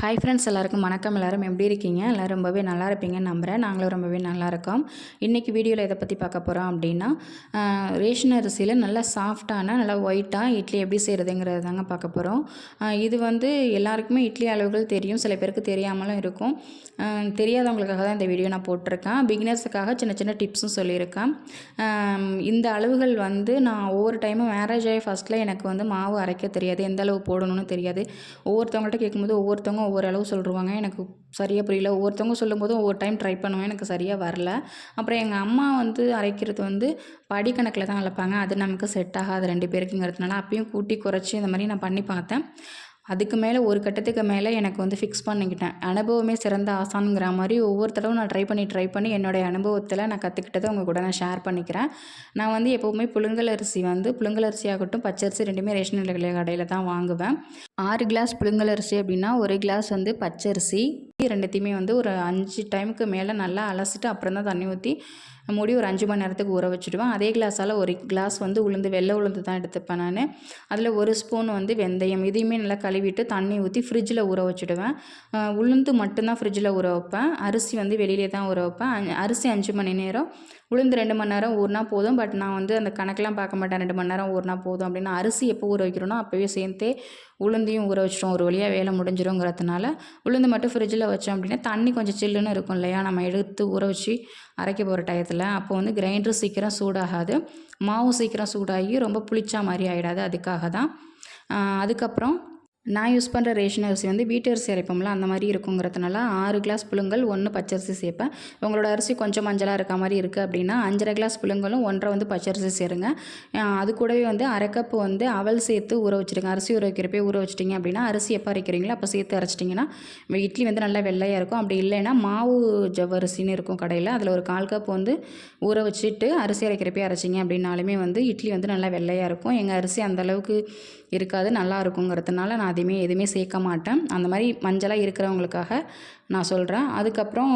Hi friends எல்லாருக்கும் வணக்கம். எல்லாரும் எப்படி இருக்கீங்க? எல்லோரும் ரொம்பவே நல்லா இருப்பீங்கன்னு நம்புகிறேன் நாங்களும் ரொம்பவே நல்லா இருக்கோம். இன்றைக்கி வீடியோவில் எதை பற்றி பார்க்க போகிறோம் அப்படின்னா ரேஷன் அரிசியில் நல்லா சாஃப்டான நல்லா ஒயிட்டாக இட்லி எப்படி செய்கிறதுங்கிறது தாங்க பார்க்க போகிறோம் இது வந்து எல்லாருக்குமே இட்லி அளவுகள் தெரியும். சில பேருக்கு தெரியாமலும் இருக்கும். தெரியாதவங்களுக்காக தான் இந்த வீடியோ நான் போட்டிருக்கேன். பிகினர்ஸுக்காக சின்ன சின்ன டிப்ஸும் சொல்லியிருக்கேன். இந்த அளவுகள் வந்து நான் ஒவ்வொரு டைமும் மேரேஜ் ஆகி ஃபஸ்ட்டில் எனக்கு வந்து மாவு அரைக்க தெரியாது. எந்த அளவு போடணும்னு தெரியாது. ஒவ்வொருத்தவங்கள்ட்ட கேட்கும்போது ஒவ்வொருத்தவங்க ஒவ்வொரு அளவு சொல்லிருவாங்க எனக்கு சரியாக புரியல. ஒவ்வொருத்தவங்க சொல்லும்போதும் ஒவ்வொரு டைம் ட்ரை பண்ணுவேன். எனக்கு சரியாக வரல. அப்புறம் எங்கள் அம்மா வந்து அரைக்கிறது வந்து படிக்கணக்கில் தான் அழைப்பாங்க. அது நமக்கு செட் ஆகாது ரெண்டு பேருக்குங்கிறதுனால அப்பயும் கூட்டி குறைச்சி இந்த மாதிரி நான் பண்ணி பார்த்தேன். அதுக்கு மேலே ஒரு கட்டத்துக்கு மேலே எனக்கு வந்து ஃபிக்ஸ் பண்ணிக்கிட்டேன். அனுபவமே சிறந்த ஆசானுங்கிற மாதிரி ஒவ்வொரு தடவை நான் ட்ரை பண்ணி ட்ரை பண்ணி என்னுடைய அனுபவத்தில் நான் கற்றுக்கிட்டதை உங்கள் கூட நான் ஷேர் பண்ணிக்கிறேன். நான் வந்து எப்போவுமே புழுங்கல் அரிசி வந்து புழுங்கல் அரிசி ஆகட்டும் பச்சரிசி ரெண்டுமே ரேஷன் கடையில் தான் வாங்குவேன். ஆறு கிளாஸ் புழுங்கலரிசி அப்படின்னா ஒரு கிளாஸ் வந்து பச்சரிசி ரெண்டுத்தையுமே வந்து ஒரு அஞ்சு டைமுக்கு மேலே நல்லா அலசிட்டு அப்புறம் தான் தண்ணி ஊற்றி மூடி ஒரு அஞ்சு மணி நேரத்துக்கு ஊற வச்சுடுவேன். அதே கிளாஸால் ஒரு கிளாஸ் வந்து உளுந்து வெள்ளை உளுந்து தான் எடுத்துப்பேன் நான். அதில் ஒரு ஸ்பூன் வந்து வெந்தயம் இதையுமே நல்லா கழுவிட்டு தண்ணி ஊற்றி ஃப்ரிட்ஜில் ஊற வச்சுடுவேன். உளுந்து மட்டும்தான் ஃப்ரிட்ஜில் ஊற வைப்பேன். அரிசி வந்து வெளியிலே தான் ஊற வைப்பேன். அரிசி அஞ்சு மணி நேரம். உளுந்து ரெண்டு மணி நேரம் ஊறினா போதும். பட் நான் வந்து அந்த கணக்கெலாம் பார்க்க மாட்டேன். ரெண்டு மணி நேரம் ஊறினா போதும் அப்படின்னு அரிசி எப்போ ஊற வைக்கிறோனோ அப்போவே சேர்த்தே உளுந்தையும் ஊற வச்சிட்டோம். ஒரு வழியாக வேலை முடிஞ்சிருங்கிறதுனால உளுந்து மட்டும் ஃப்ரிட்ஜில் வச்சோம் அப்படின்னா தண்ணி கொஞ்சம் சில்லுன்னு இருக்கும் இல்லையா? நம்ம எடுத்து ஊற வச்சு அரைக்க போகிற டயத்தில். அப்போ வந்து கிரைண்டர் சீக்கிரம் சூடாகாது. மாவு சீக்கிரம் சூடாகி ரொம்ப புளிச்சா மாதிரி ஆகிடாது அதுக்காக தான். அதுக்கப்புறம் நான் யூஸ் பண்ணுற ரேஷன் அரிசி வந்து வீட்டு அரிசி அரைப்போம்ல அந்த மாதிரி இருக்குங்கிறதுனால ஆறு கிளாஸ் புழுங்கல் ஒன்று பச்சரிசி சேர்ப்பேன். உங்களோட அரிசி கொஞ்சம் மஞ்சளாக இருக்க மாதிரி இருக்குது அப்படின்னா அஞ்சரை கிளாஸ் புழுங்கலும் ஒன்றரை வந்து பச்சரிசி சேருங்க. அது கூடவே வந்து அரை கப்பு வந்து அவல் சேர்த்து ஊற வச்சுருங்க. அரிசி ஊற வைக்கிறப்பே ஊற வச்சிட்டிங்க அப்படின்னா அரிசி எப்போ அரைக்கிறீங்களோ அப்போ சேர்த்து அரைச்சிட்டிங்கன்னா இட்லி வந்து நல்லா வெள்ளையாக இருக்கும். அப்படி இல்லைன்னா மாவு ஜவ்வரிசின்னு இருக்கும் கடையில். அதில் ஒரு கால் கப் வந்து ஊற வச்சுட்டு அரிசி அரைக்கிறப்பே அரைச்சிங்க அப்படின்னாலுமே வந்து இட்லி வந்து நல்லா வெள்ளையாக இருக்கும். எங்கள் அரிசி அந்தளவுக்கு இருக்காது நல்லா இருக்குங்கிறதுனால நான் அதையுமே எதுவுமே சேர்க்க மாட்டேன். அந்த மாதிரி மஞ்சளாக இருக்கிறவங்களுக்காக நான் சொல்கிறேன் அதுக்கப்புறம்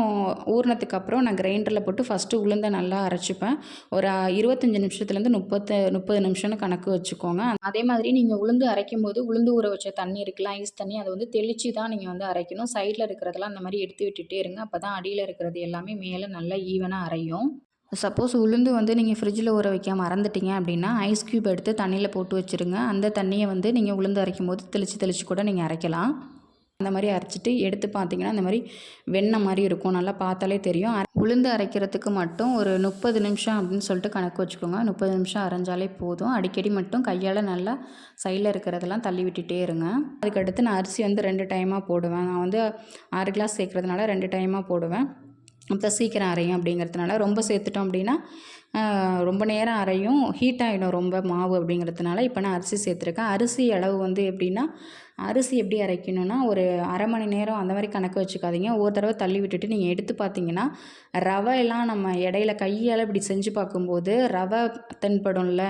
ஊறினதுக்கு அப்புறம் நான் கிரைண்டரில் போட்டு ஃபஸ்ட்டு உளுந்தை நல்லா அரைச்சிப்பேன். ஒரு இருபத்தஞ்சி நிமிஷத்துலேருந்து முப்பத்து முப்பது நிமிஷம்னு கணக்கு வச்சுக்கோங்க. அதே மாதிரி நீங்கள் உளுந்து அரைக்கும் போது உளுந்து ஊற வச்ச தண்ணி இருக்கலாம் ஐஸ் தண்ணி அதை வந்து தெளித்து தான் நீங்கள் வந்து அரைக்கணும். சைடில் இருக்கிறதெல்லாம் அந்த மாதிரி எடுத்து விட்டுட்டே இருங்க. அப்போ தான் அடியில் இருக்கிறது எல்லாமே மேலே நல்லா ஈவனாக அரையும். சப்போஸ் உளுந்து வந்து நீங்கள் ஃப்ரிட்ஜில் ஊற வைக்க மறந்துட்டீங்க அப்படின்னா ஐஸ் க்யூப் எடுத்து தண்ணியில் போட்டு வச்சுருங்க. அந்த தண்ணியை வந்து நீங்கள் உளுந்து அரைக்கும் போது தெளித்து தெளித்து கூட நீங்கள் அரைக்கலாம். அந்த மாதிரி அரைச்சிட்டு எடுத்து பார்த்தீங்கன்னா இந்த மாதிரி வெண்ணெய் மாதிரி இருக்கும். நல்லா பார்த்தாலே தெரியும். உளுந்து அரைக்கிறதுக்கு மட்டும் ஒரு முப்பது நிமிஷம் அப்படின்னு சொல்லிட்டு கணக்கு வச்சுக்கோங்க. முப்பது நிமிஷம் அரைஞ்சாலே போதும். அடிக்கடி மட்டும் கையால் நல்லா சைடில் இருக்கிறதெல்லாம் தள்ளி விட்டுட்டே இருங்க. அதுக்கடுத்து நான் அரிசி வந்து ரெண்டு டைமாக போடுவேன். நான் வந்து ஆறு கிளாஸ் சேர்க்குறதுனால ரெண்டு டைமாக போடுவேன். அப்போ சீக்கிரம் அரையும் அப்படிங்கிறதுனால ரொம்ப சேர்த்துட்டோம் அப்படின்னா ரொம்ப நேரம் அரையும் ஹீட் ஆகிடும் ரொம்ப மாவு அப்படிங்கிறதுனால. இப்போ நான் அரிசி சேர்த்துருக்கேன். அரிசி அளவு வந்து எப்படின்னா அரிசி எப்படி அரைக்கணும்னா ஒரு அரை மணி நேரம் அந்த மாதிரி கணக்கு வச்சுக்காதீங்க. ஒரு தடவை தள்ளி விட்டுட்டு நீங்கள் எடுத்து பார்த்தீங்கன்னா ரவை எல்லாம் நம்ம இடையில கையால் இப்படி செஞ்சு பார்க்கும்போது ரவை தென்படும்ல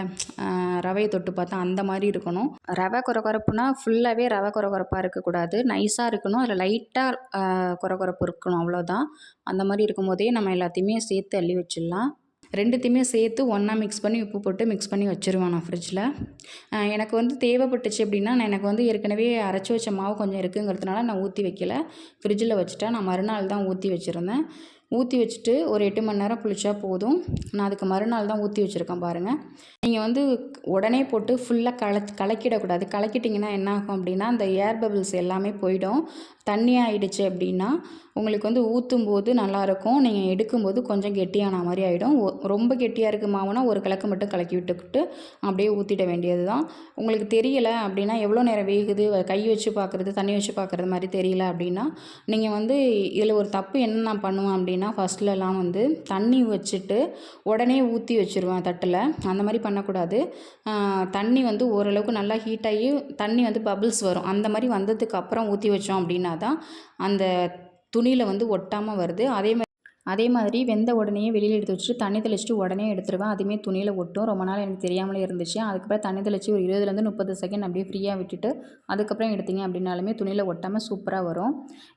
ரவையை தொட்டு பார்த்தா அந்த மாதிரி இருக்கணும். ரவை குறகுறப்புனா ஃபுல்லாகவே ரவை குறகுறப்பாக இருக்கக்கூடாது. நைஸாக இருக்கணும். அதில் லைட்டாக குறகுறப்பு இருக்கணும். அவ்வளோதான் அந்த மாதிரி இருக்கும்போதே நம்ம எல்லாத்தையுமே சேர்த்து அள்ளி வச்சிடலாம். ரெண்டுத்தையுமே சேர்த்து ஒன்றா மிக்ஸ் பண்ணி உப்பு போட்டு மிக்ஸ் பண்ணி வச்சுருவேன் நான் ஃப்ரிட்ஜில் எனக்கு வந்து தேவைப்பட்டுச்சு அப்படின்னா நான் எனக்கு வந்து ஏற்கனவே அரைச்சி வச்ச மாவு கொஞ்சம் இருக்குங்கிறதுனால நான் ஊற்றி வைக்கல. ஃப்ரிட்ஜில் வச்சுட்டேன். நான் மறுநாள் தான் ஊற்றி வச்சுருந்தேன். ஊற்றி வச்சுட்டு ஒரு எட்டு மணி நேரம் புளிச்சா போதும். நான் அதுக்கு மறுநாள் தான் ஊற்றி வச்சுருக்கேன் பாருங்கள் நீங்கள் வந்து உடனே போட்டு ஃபுல்லாக கல கலக்கிடக்கூடாது. கலக்கிட்டிங்கன்னா என்ன ஆகும் அப்படின்னா அந்த ஏர் பபிள்ஸ் எல்லாமே போயிடும். தண்ணி ஆயிடுச்சு அப்படின்னா உங்களுக்கு வந்து ஊற்றும் போது நல்லாயிருக்கும் நீங்கள் எடுக்கும்போது கொஞ்சம் கெட்டியான மாதிரி ஆகிடும் ரொம்ப கெட்டியாக இருக்குது மாவுனா ஒரு கலக்கு மட்டும் கலக்கி விட்டுக்கிட்டு அப்படியே ஊற்றிட வேண்டியது தான். உங்களுக்கு தெரியலை அப்படின்னா எவ்வளோ நேரம் வேகுது? கை வச்சு பார்க்குறது தண்ணி வச்சு பார்க்குறது மாதிரி தெரியல அப்படின்னா நீங்கள் வந்து இதில் ஒரு தப்பு என்ன நான் பண்ணுவேன் அப்படின்னா ஃபஸ்ட்லலாம் வந்து தண்ணி வச்சுட்டு உடனே ஊற்றி வச்சுருவேன் தட்டில். அந்த மாதிரி பண்ணக்கூடாது. தண்ணி வந்து ஓரளவுக்கு நல்லா ஹீட் ஆகி தண்ணி வந்து பபிள்ஸ் வரும். அந்த மாதிரி வந்ததுக்கு அப்புறம் ஊற்றி வச்சோம் அப்படின்னா தான் அந்த துணியில் வந்து ஒட்டாமல் வருது. அதே மாதிரி அதே மாதிரி வெந்த உடனே வெளியில் எடுத்து வச்சுட்டு தண்ணி தெளிச்சுட்டு உடனே எடுத்துருவேன். அதுவுமே துணியில் ஒட்டும். ரொம்ப நாள் எனக்கு தெரியாமலே இருந்துச்சு. அதுக்கப்புறம் தண்ணி தெளித்து ஒரு இருபதுலேருந்து முப்பது செகண்ட் அப்படியே ஃப்ரீயாக விட்டுட்டு அதுக்கப்புறம் எடுத்தீங்க அப்படின்னாலுமே துணியில் ஒட்டாமல் சூப்பராக வரும்.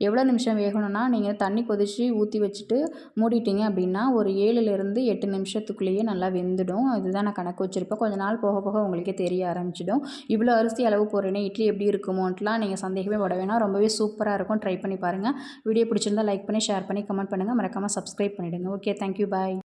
எவ்வளோ நிமிஷம் வேகணும்னா நீங்கள் தண்ணி கொதித்து ஊற்றி வச்சுட்டு மூடிட்டீங்க அப்படின்னா ஒரு ஏழுலேருந்து எட்டு நிமிஷத்துக்குள்ளேயே நல்லா வெந்துடும். இதுதான் நான் கணக்கு வச்சுருப்பேன். கொஞ்ச நாள் போக போக உங்களுக்கே தெரிய ஆரம்பிச்சிடும். இவ்வளோ அரிசி அளவு போகிறேன்னா இட்லி எப்படி இருக்குமோன்ட்டுலாம் நீங்கள் சந்தேகமே பட வேணாம். ரொம்பவே சூப்பராக இருக்கும். ட்ரை பண்ணி பாருங்கள் வீடியோ பிடிச்சிருந்தா லைக் பண்ணி ஷேர் பண்ணி கமெண்ட் பண்ணுங்கள் மறக்காமல் சப்ஸ்கிரைப் பண்ணிவிடுங்க ஓகே தேங்க்யூ பாய்